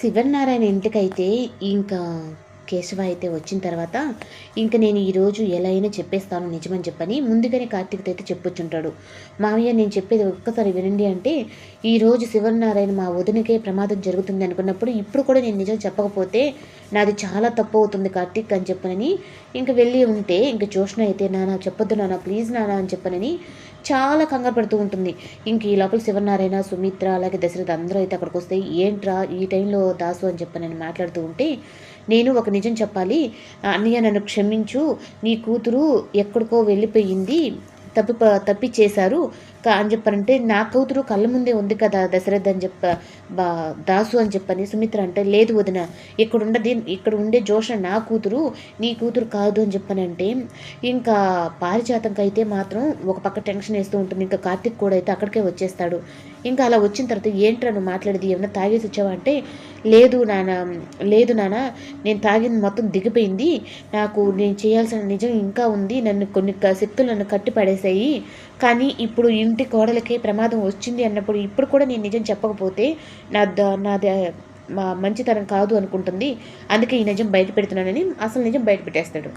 శివనారాయణ ఇంటికైతే ఇంకా కేశవ అయితే వచ్చిన తర్వాత ఇంకా నేను ఈరోజు ఎలా అయినా చెప్పేస్తాను నిజమని చెప్పని ముందుగానే కార్తీక్ అయితే చెప్పొచ్చుంటాడు మామయ్య నేను చెప్పేది ఒక్కసారి వినండి అంటే ఈరోజు శివనారాయణ మా వదినకే ప్రమాదం జరుగుతుంది అనుకున్నప్పుడు ఇప్పుడు కూడా నేను నిజం చెప్పకపోతే నాది చాలా తప్పు అవుతుంది కార్తీక్ అని చెప్పనని ఇంక వెళ్ళి ఉంటే ఇంక జోష్న అయితే నానా చెప్పొద్దు నానా ప్లీజ్ నానా అని చెప్పనని చాలా కంగారు పడుతూ ఉంటుంది. ఇంక ఈ లోపల శివనారాయణ సుమిత్ర అలాగే దశరథ అందరూ అయితే అక్కడికి వస్తే ఏంట్రా ఈ టైంలో దాసు అని చెప్పనని మాట్లాడుతూ ఉంటే నేను ఒక నిజం చెప్పాలి. అన్నయ్య నన్ను క్షమించు. నీ కూతురు ఎక్కడికో వెళ్ళిపోయింది. తప్పి తప్పిచ్చేశారు. కా అని చెప్పారంటే నా కూతురు కళ్ళ ముందే ఉంది కదా దశరథ్ అని చెప్ప బా దాసు అని చెప్పని సుమిత్ర అంటే లేదు వదిన ఇక్కడ ఉండది ఇక్కడ ఉండే జోష నా కూతురు నీ కూతురు కాదు అని చెప్పనంటే ఇంకా పారిజాతంకి అయితే మాత్రం ఒక పక్క టెన్షన్ వేస్తూ ఉంటుంది. ఇంకా కార్తిక్ కూడా అయితే అక్కడికే వచ్చేస్తాడు. ఇంకా అలా వచ్చిన తర్వాత ఏంట్రా నువ్వు మాట్లాడేది? ఏమైనా తాగేసి వచ్చావా అంటే లేదు నాన్న లేదు నాన్న నేను తాగింది మొత్తం దిగిపోయింది. నాకు నేను చేయాల్సిన నిజం ఇంకా ఉంది. నన్ను కొన్ని శక్తులు నన్ను కట్టి పడేసాయి కానీ ఇప్పుడు ఇంటి కోడలకే ప్రమాదం వచ్చింది అన్నప్పుడు ఇప్పుడు కూడా నేను నిజం చెప్పకపోతే నా నాది మా మంచితనం కాదు అనుకుంటుంది. అందుకే ఈ నిజం బయట పెడుతున్నానని అసలు నిజం బయట పెట్టేస్తాడు.